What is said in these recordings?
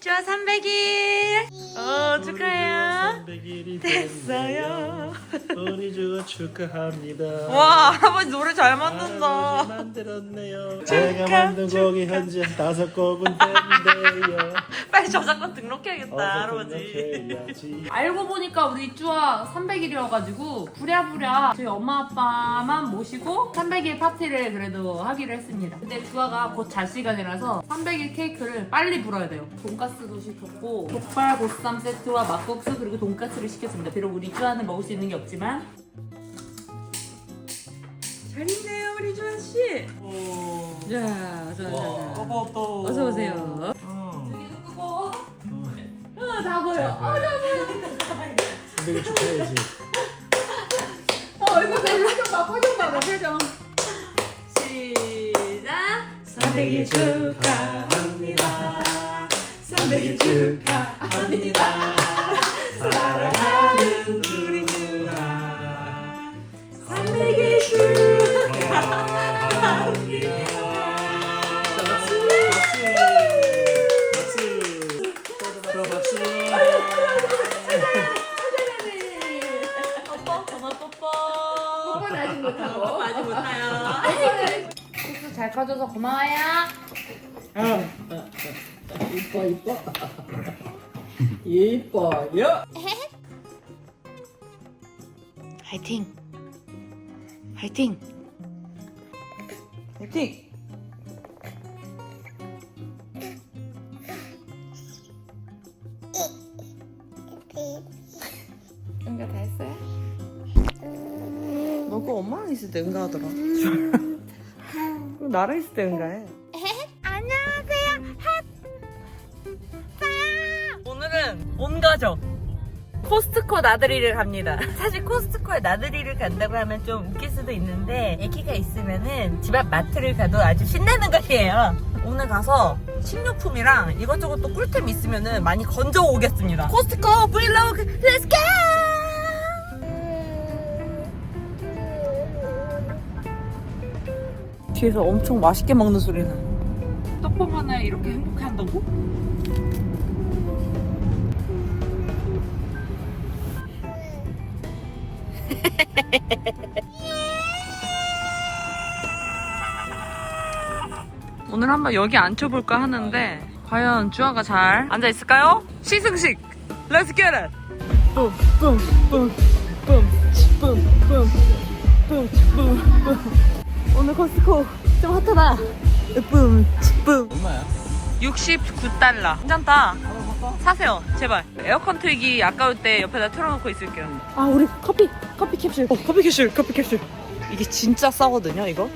주아 300일. 어 축하해요. 300일이 됐어요. 우리 주어 축하합니다. 와 할아버지 노래 잘 할아버지 만든다. 만들었네요. 제가 만든 곡이 현재 다섯 곡은 된대요. 빨리 저작권 등록해야겠다 할아버지. 등록해야지. 알고 보니까 우리 쭈아 300일이어가지고 부랴부랴 저희 엄마 아빠만 모시고 300일 파티를 그래도 하기로 했습니다. 근데 쭈아가 곧 잘 시간이라서 300일 케이크를 빨리 불어야 돼요. 돈가스도 시켰고 족발 보쌈 세트와 막국수 그리고 돈가스를 시켰습니다. 비록 우리 쭈아는 먹을 수 있는 게 없지만 잘 있네요 우리 주아 씨. 자, 자, 자, 자. 또. 어서 오세요. 여기 누구고? 어, 다 보여. 어, 다 보여. 300일 축하해야지. 어, 얼굴 내 표정 봐, 표정 봐, 내 표정. 시작. 300일 축하합니다. 생일 축하합니다. 사랑하는 우리 누나 생일 축하합니다. 잘 커져서 고마워요. 응. 응. 응. 이뻐 이뻐 이뻐요 화이팅. 화이팅. 화이팅. 응가 다 했어요? 너 그거 엄마랑 있을 때 응가하더라. 그거 나랑 있을 때 응가해. 코스트코 나들이를 갑니다. 사실 코스트코에 나들이를 간다고 하면 좀 웃길 수도 있는데 애기가 있으면은 집 앞 마트를 가도 아주 신나는 것이에요. 오늘 가서 식료품이랑 이것저것 또 꿀템 있으면은 많이 건져 오겠습니다. 코스트코 브이로그 렛츠 고! 뒤에서 엄청 맛있게 먹는 소리는 떡밥 하나에 이렇게 행복해 한다고? 오늘 한번 여기 앉혀볼까 하는데 과연 주아가 잘 앉아 있을까요? 시승식 Let's get it! 오늘 코스코 좀 핫하다 뿜뿜 얼마야? 69달러. 괜찮다. 사세요. 제발. 에어컨 틀기 아까울 때 옆에다 틀어놓고 있을게요. 아 우리 커피 커피 캡슐. 어 커피 캡슐 커피 캡슐. 이게 진짜 싸거든요 이거?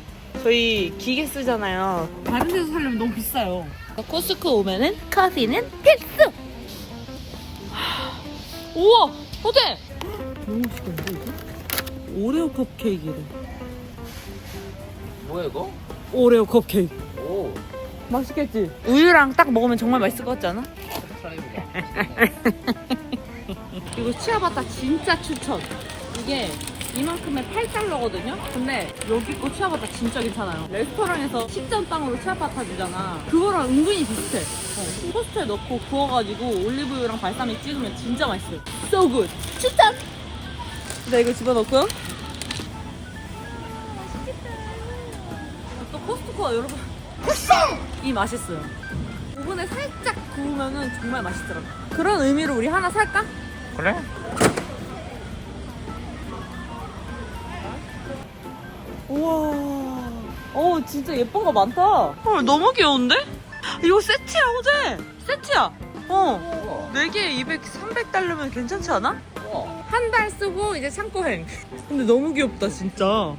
저희 기계 쓰잖아요. 다른 데서 사려면 너무 비싸요. 코스코 오면은 커피는 필수! 우와 호재 너무 맛있겠는데 이거? 오레오 컵케이크래 뭐야 이거? 오레오 컵케이크. 오 맛있겠지? 우유랑 딱 먹으면 정말 맛있을 것 같지 않아? 이거 치아바타 진짜 추천. 이게 이만큼의 8달러거든요? 근데 여기 거 치아바타 진짜 괜찮아요. 레스토랑에서 식전빵으로 치아바타 주잖아. 그거랑 은근히 비슷해. 어, 토스트에 넣고 구워가지고 올리브유랑 발사믹 찍으면 진짜 맛있어요. So good! 추천! 나 이거 집어넣고요. 또 코스트코가 여러분 이 맛있어요. 오븐에 살짝 구우면은 정말 맛있더라고. 그런 의미로 우리 하나 살까? 그래? 우와. 어, 진짜 예쁜 거 많다. 헐, 너무 귀여운데? 이거 세트야, 호재. 세트야. 어. 4개에 200, 300 달러면 괜찮지 않아? 한 달 쓰고 이제 창고행. 근데 너무 귀엽다, 진짜.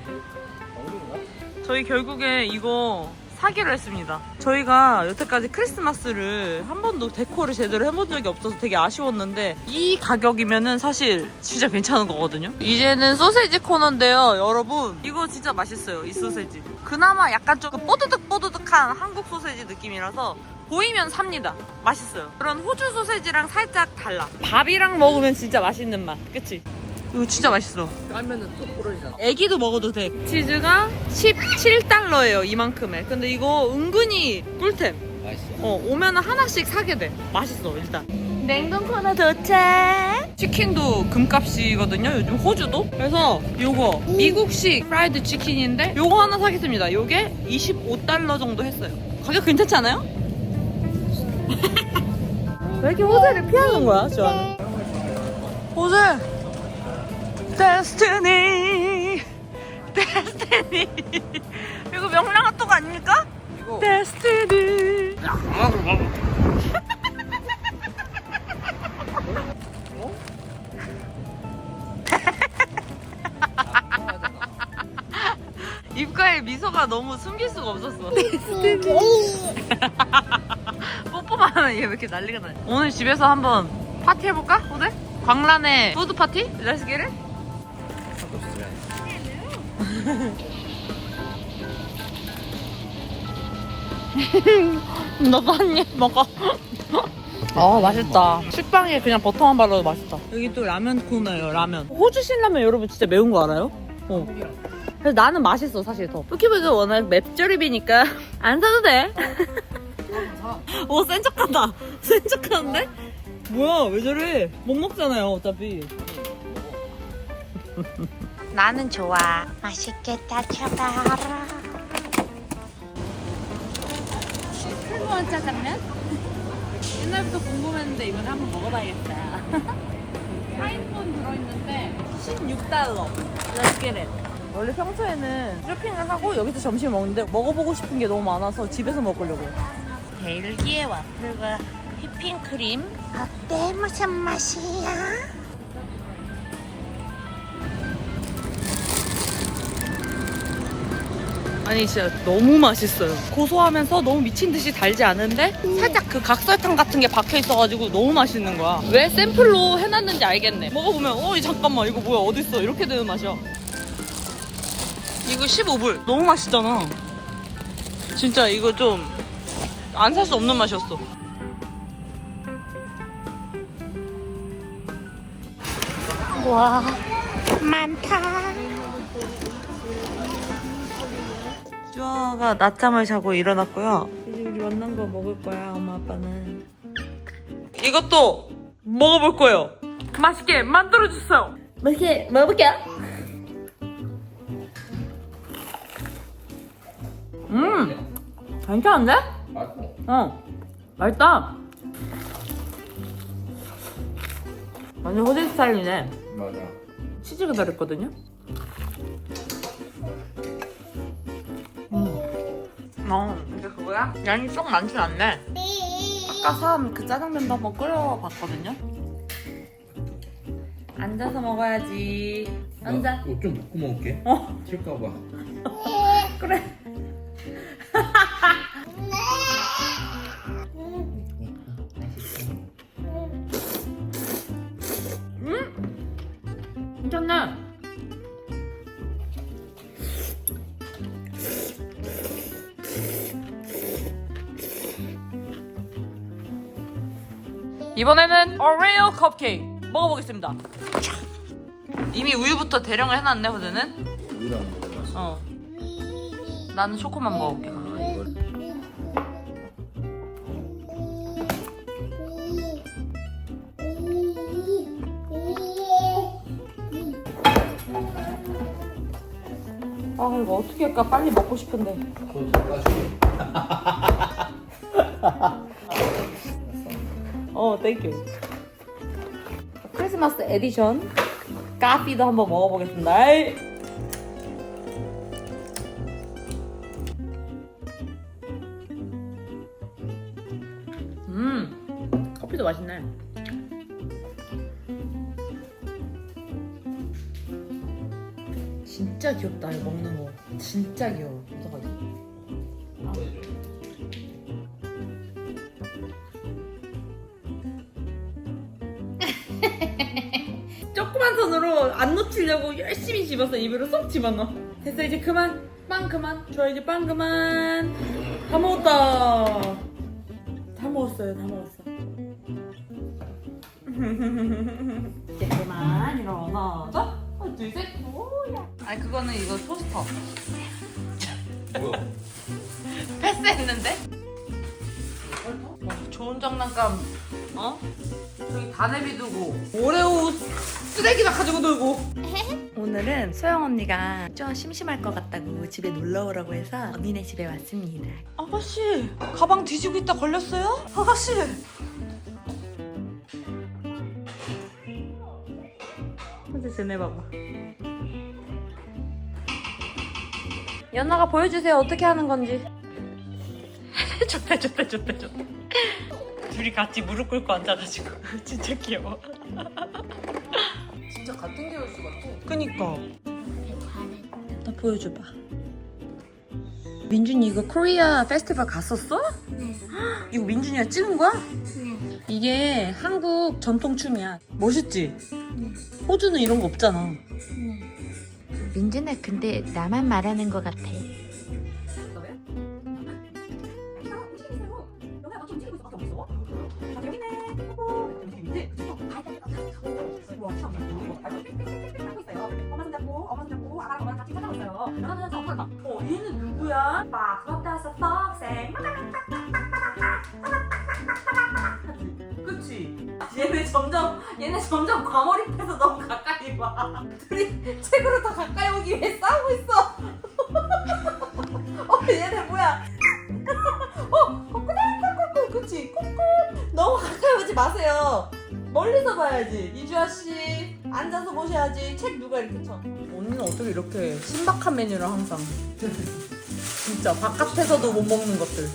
저희 결국에 이거 사기로 했습니다. 저희가 여태까지 크리스마스를 한 번도 데코를 제대로 해본 적이 없어서 되게 아쉬웠는데 이 가격이면은 사실 진짜 괜찮은 거거든요. 이제는 소세지 코너인데요, 여러분. 이거 진짜 맛있어요, 이 소세지. 그나마 약간 좀 뽀드득 뽀드득한 한국 소세지 느낌이라서 보이면 삽니다. 맛있어요. 그런 호주 소세지랑 살짝 달라. 밥이랑 먹으면 진짜 맛있는 맛. 그치? 이거 진짜 맛있어. 까면은 또 부러지잖아 애기도 먹어도 돼. 치즈가 17달러예요, 이만큼에. 근데 이거 은근히 꿀템. 맛있어 어, 오면 하나씩 사게 돼. 맛있어, 일단. 냉동 코너 도착! 치킨도 금값이거든요, 요즘 호주도. 그래서 요거, 미국식 프라이드 치킨인데, 요거 하나 사겠습니다. 요게 25달러 정도 했어요. 가격 괜찮지 않아요? 왜 이렇게 호텔을 피하는 거야, 저는? 호텔! 데스티니! 데스티니! 이거 명랑 핫도그 아닙니까? 이거 데스티니! 입가에 미소가 너무 숨길 수가 없었어. 뽀뽀만 하면 얘 왜 이렇게 난리가 나냐. 오늘 집에서 한번 파티 해볼까? 호들? 광란의 푸드 파티? Get it? 너도 한 입 먹어. 아 맛있다. 식빵에 그냥 버터만 발라도 맛있다. 여기 또 라면 코너예요. 라면. 호주 신라면 여러분 진짜 매운 거 알아요? 어. 그래서 나는 맛있어 사실 더. 뿌키브가 워낙 맵조립이니까 안 사도 돼. 오, 센 척한다. 센 척하는데? 뭐야, 왜 저래? 못 먹잖아요, 어차피. 나는 좋아. 맛있겠다, 쳐봐라. 풀무원 짜장면? 옛날부터 궁금했는데 이번에 한번 먹어봐야겠다. 4인분 들어있는데 16달러. Let's get it. 원래 평소에는 쇼핑을 하고 여기서 점심 먹는데 먹어보고 싶은 게 너무 많아서 집에서 먹으려고. 벨기에 와플과 휘핑크림. 어때? 무슨 맛이야? 아니 진짜 너무 맛있어요. 고소하면서 너무 미친 듯이 달지 않은데 살짝 그 각설탕 같은 게 박혀 있어가지고 너무 맛있는 거야. 왜 샘플로 해놨는지 알겠네. 먹어보면 어 잠깐만 이거 뭐야 어디 있어 이렇게 되는 맛이야. 이거 15불 너무 맛있잖아. 진짜 이거 좀 안 살 수 없는 맛이었어. 와, 많다. 쭈아가 낮잠을 자고 일어났고요. 이제 우리 만난 거 먹을 거야, 엄마 아빠는. 이것도 먹어볼 거예요. 맛있게 만들어 주세요. 맛있게 먹어볼게요. 음, 괜찮은데? 맛있어. 어, 맛있다. 완전 호텔 스타일이네. 맞아. 치즈가 들었거든요. 어, 이게 그거야? 양이 좀 많진 않네. 아까 산 그 짜장면도 한번 끓여봤거든요. 앉아서 먹어야지. 앉아. 옷좀 묶고 먹을게. 어. 칠까봐. 그래. 음? 괜찮네. 이번에는 오레오 컵케이크 먹어보겠습니다. 이미 우유부터 대령을 해놨네, 호드는. 우유랑 먹어봤어. 어. 나는 초코만 먹을게. 아, 이걸 아 이거 어떻게 할까 빨리 먹고 싶은데. 어, 땡큐. 크리스마스 에디션 카피도 한번 먹어보겠습니다. 아이. 음, 커피도 맛있네. 진짜 귀엽다, 이거 먹는 거. 진짜 귀여워. 놓치려고 열심히 집어서 입으로 쏙 집어넣어. 됐어 이제 그만. 빵 그만. 좋아 이제 빵 그만. 다 먹었다. 다 먹었어요. 다 먹었어. 이제 그만 일어나자. 하나 둘 셋. 오야. 아니 그거는 이거 토스터. 뭐야? 패스했는데? 장난감 어? 저기 다 내비 두고 오레오 쓰레기나 가지고 놀고 오늘은 소영 언니가 좀 심심할 것 같다고 집에 놀러 오라고 해서 언니네 집에 왔습니다. 아가씨 가방 뒤지고 있다 걸렸어요? 아가씨! 혼자 지내봐봐. 연아가 보여주세요. 어떻게 하는 건지. 좋다 좋다 좋다 좋다. 둘이 같이 무릎 꿇고 앉아가지고. 진짜 귀여워 진짜 같은 계열수 같아. 그니까 나 보여줘봐 민준이 이거 코리아 페스티벌 갔었어? 네 이거 민준이가 찍은 거야? 네 이게 한국 전통춤이야 멋있지? 호주는 이런 거 없잖아 민준아 근데 나만 말하는 것 같아. 어 얘는 누구야? 막 걷다서 퍽생 그치? 얘네 점점 얘네 점점 과몰입해서 너무 가까이 와. 둘이 책으로 더 가까이 오기 위해 싸우고 있어. 어 얘네 뭐야? 어 꼬꼬꼬꼬꼬 그치? 꼬꼬 너무 가까이 오지 마세요. 멀리서 봐야지. 이주아 씨 앉아서 보셔야지. 책 누가 이렇게 쳐 언니는 어떻게 이렇게 신박한 메뉴를 항상? 진짜 바깥에서도 못 먹는 것들.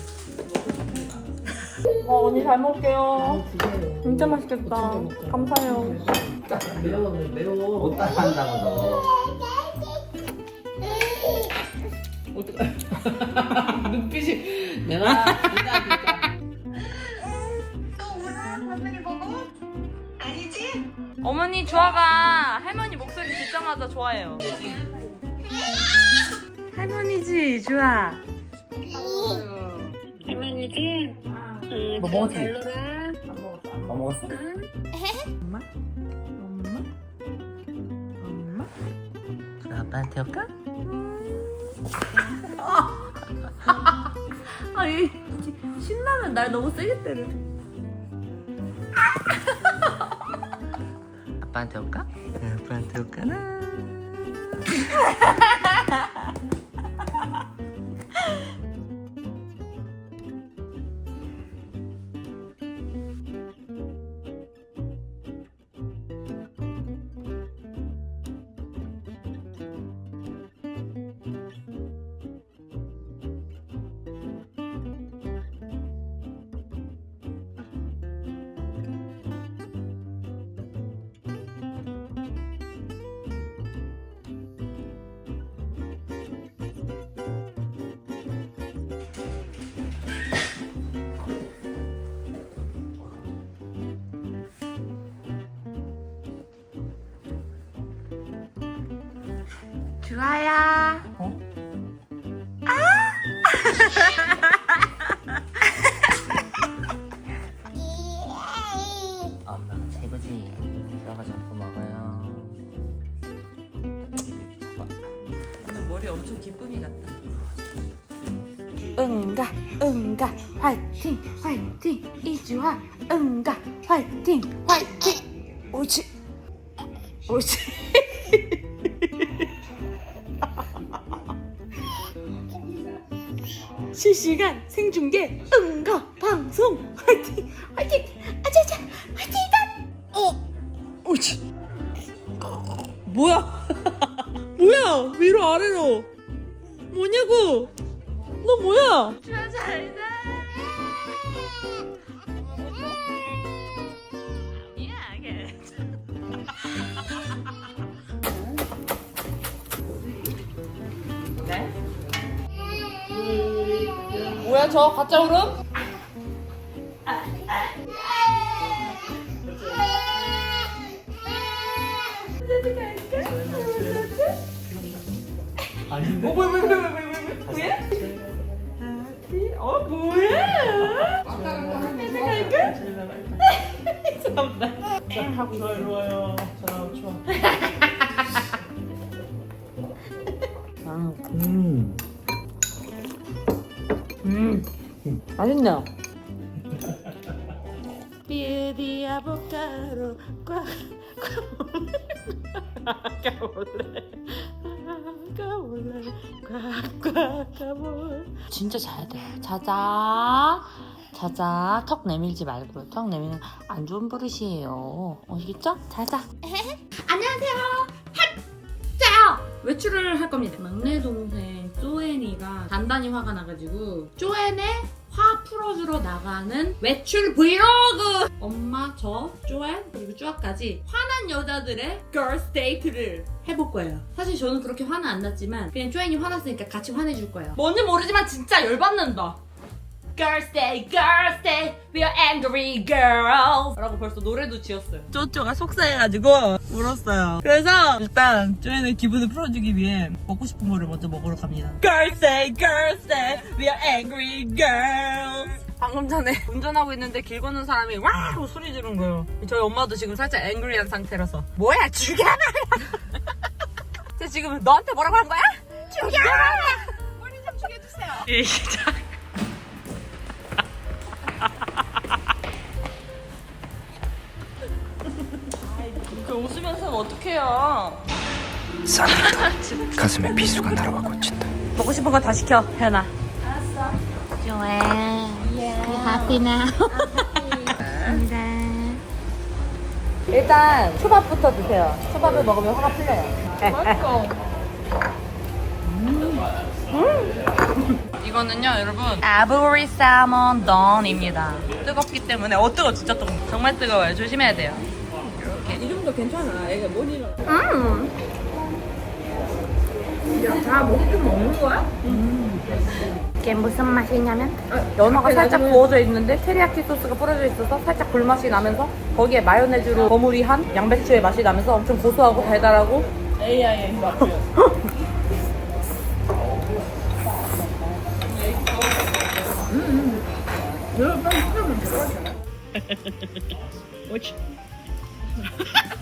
어 언니 잘 먹을게요. 진짜 맛있겠다. 감사해요. 매워 매워 못 따라한다고 너 눈빛이 내가 어머니 주아가. 할머니 듣자마자 좋아해요 할머니지 주아 뭐 먹었지? 뭐 먹었어? 엄마? 엄마? 엄마? 그럼 아빠한테 올까? 아니 신나면 날 너무 세게 때려 아빠한테 올까? 아 빠한테 올까 실시간 생중계 응가 방송. 화이팅! 화이팅! 아자자 화이팅! 어? 오지. 뭐야? 뭐야? 위로 아래로. 뭐냐고? 너 뭐야? 뭐 야저 가짜 울음? 어 뭐야? 하고 좋아 이리 와요 자 좋아 맛있네요. 비디 아보카도 꽉 까볼래. 까볼래. 꽉꽉 까볼 진짜 자야 돼. 자자. 자자. 턱 내밀지 말고요 턱 내미는 안 좋은 버릇이에요. 아시겠죠? 자자. 외출을 할 겁니다. 막내 동생 쪼엔이가 단단히 화가 나가지고 쪼엔의 화 풀어주러 나가는 외출 브이로그! 엄마, 저, 쪼엔, 그리고 쭈아까지 화난 여자들의 girls date를 해볼 거예요. 사실 저는 그렇게 화는 안 났지만 그냥 쪼엔이 화났으니까 같이 화내줄 거예요. 뭔지 모르지만 진짜 열받는다. Girls Day, Girls Day, we are angry girls. 라고 벌써 노래도 지었어요. 쪼쪼가 속상해가지고 울었어요. 그래서 일단 쪼이는 기분을 풀어주기 위해 먹고 싶은 거를 먼저 먹으러 갑니다. Girls Day, Girls Day, we are angry girls. 방금 전에 운전하고 있는데 길 건는 사람이 와! 하고 소리 지른 거예요. 저희 엄마도 지금 살짝 앵그리한 상태라서 뭐야 죽여라! 쟤 지금 너한테 뭐라고 한 거야? 죽여라! 우리 좀 죽여주세요. 예, 시작. 그 웃으면서 어떡해요. 가슴에 비수가 날아와 꽂힌다. 먹고 싶은 거 다 시켜, 혜연아. 좋아. 그 happy now. 감사합니다. 일단 초밥부터 드세요. 초밥을 먹으면 화가 풀려요. 맛있어. 이거는요, 여러분. 아브리 살몬 don입니다. 뜨겁기 때문에, 어, 뜨거, 진짜 뜨거. 정말 뜨거워요. 조심해야 돼요. 이렇게. 이 정도 괜찮아. 애가 못 일어. 음. 야, 다 먹고 먹는 거야? 이게 무슨 맛이냐면 연어가 살짝 구워져 있는데 테리야키 소스가 뿌려져 있어서 살짝 불맛이 나면서 거기에 마요네즈로 버무리한 양배추의 맛이 나면서 엄청 고소하고 달달하고 AI의 맛이요.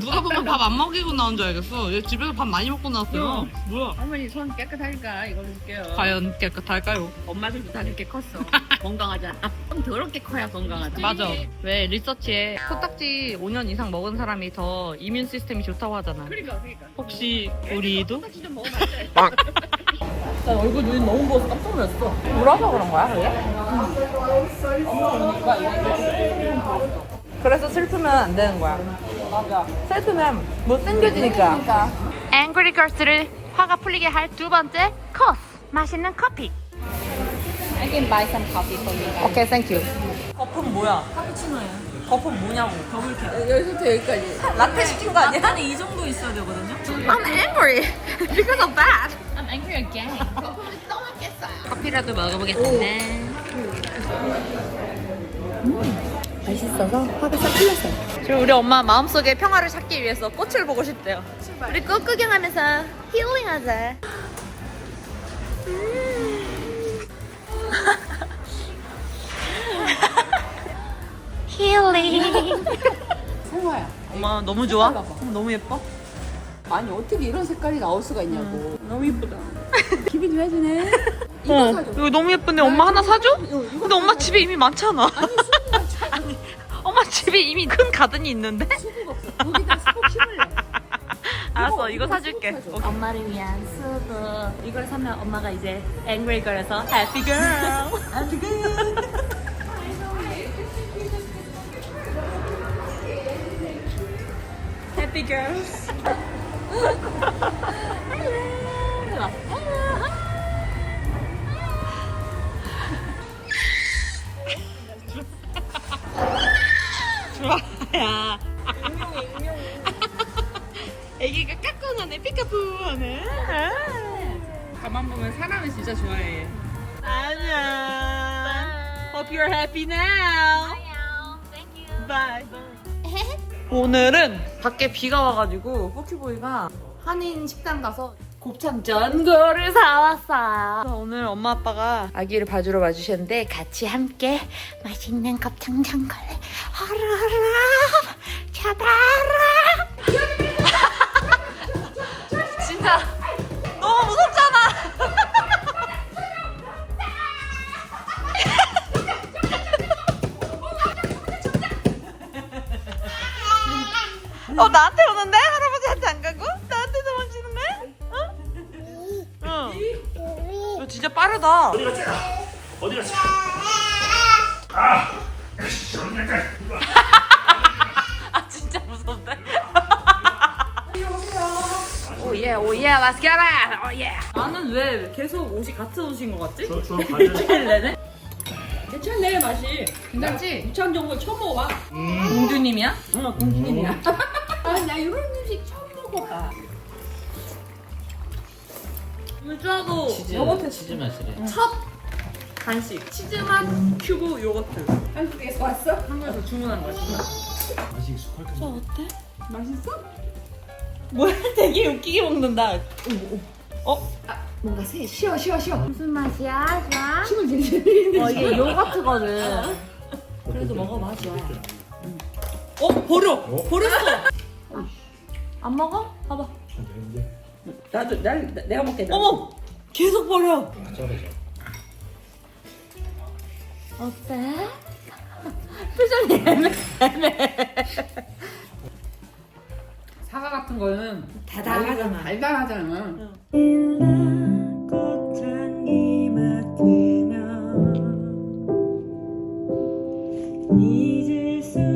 누가 보면 밥 안 먹이고 나온 줄 알겠어. 얘 집에서 밥 많이 먹고 나왔어요. 뭐야? 할머니 손 깨끗하니까 이거 줄게요. 과연 깨끗할까요? 엄마들도 다 이렇게 컸어. 건강하잖아. 좀 더럽게 커야 건강하지. 맞아. 왜 리서치에 코딱지 5년 이상 먹은 사람이 더 이뮨 시스템이 좋다고 하잖아. 그러니까 그러니까. 혹시 우리도? 딱지 좀 돼. 나 얼굴 눈이 너무 부어서 깜짝 놀랐어. 울어서 그런 거야, 그게? 그래서 슬프면 안 되는 거야. 맞아. 슬프면 못 생겨지니까. 앵그리 걸스를 화가 풀리게 할 두 번째 코스. 맛있는 커피. 오케이, 땡큐. 거품 뭐야? 카푸치노야. 거품 뭐냐고. 더블캡. 여기서부터 여기까지. 라떼 시킨 거 아니야? 안에 이 정도 있어야 되거든요. I'm angry because of that. I'm angry again. 커피라도 먹어보겠습니다. 맛있어서 화가 싹 풀렸어요. 지금 우리 엄마 마음속에 평화를 찾기 위해서 꽃을 보고 싶대요. 우리 꽃 구경하면서 힐링하자. 힐링. 생화야. 엄마 너무 좋아? 너무 예뻐? 아니 어떻게 이런 색깔이 나올 수가 있냐고. 너무 예쁘다. 기분 좋아지네. 어, 이거 너무 예쁜데 엄마 하나 사줘? 근데 엄마 집에 이미 많잖아. 아니, 집에 이미 큰 가든이 있는데? 수국 없어. 거기다 수국 심을래. 알았어, 이거 사줄게. 수국 오케이. 엄마를 위한 수고. 이걸 사면 엄마가 이제 angry girl에서 happy girl. happy girl. happy girls. 하네, 피카푸 하네. 가만 보면 사람을 진짜 좋아해. 안녕. Hope you're happy now. Bye. 오늘은 밖에 비가 와가지고 포키보이가 한인 식당 가서 곱창 전골을 사왔어요. 그래서 오늘 엄마 아빠가 아기를 봐주러 와주셨는데 같이 함께 맛있는 곱창 전골 하라라 잡아라 야, 너무 무섭잖아. 어 나한테 오는데 할아버지한테 안 가고 나한테 도망치는 거야? 어? 응. 너 진짜 빠르다. 어디가 쟤가? 어디가 쟤가? 아, 에이, 저런 약간. 오예 오예 it 오예 나는 왜 계속 옷이 같은 옷인 것 같지? 저 주워 가져. 괜찮네 맛이. 괜찮지? 무창 정보 처음 먹어봐. 공주님이야? 어 공주님이야. 아나 이런 음식 처음 먹어봐. 유주아도 치즈 요거트 치즈 맛이래. 첫 간식 치즈맛 큐브 요거트 한국에서 왔어? 한국에서 주문한 거야. 맛이 익숙할 텐데. 맛있어? 뭐야 되게 웃기게 먹는다. 뭔가 새 쉬어 쉬어 쉬어. 무슨 맛이야 좋아? 숨을 들이쉬는 어 이게 요거트거든. 그래도 먹어봐 좋아. 어 버려 버렸어. 안 먹어? 봐봐. 나도 날 내가 먹게. 나. 어머 계속 버려. 쩔어져. 어때? 사과 같은 거는 달달하잖아. 달달하잖아. 잊을 수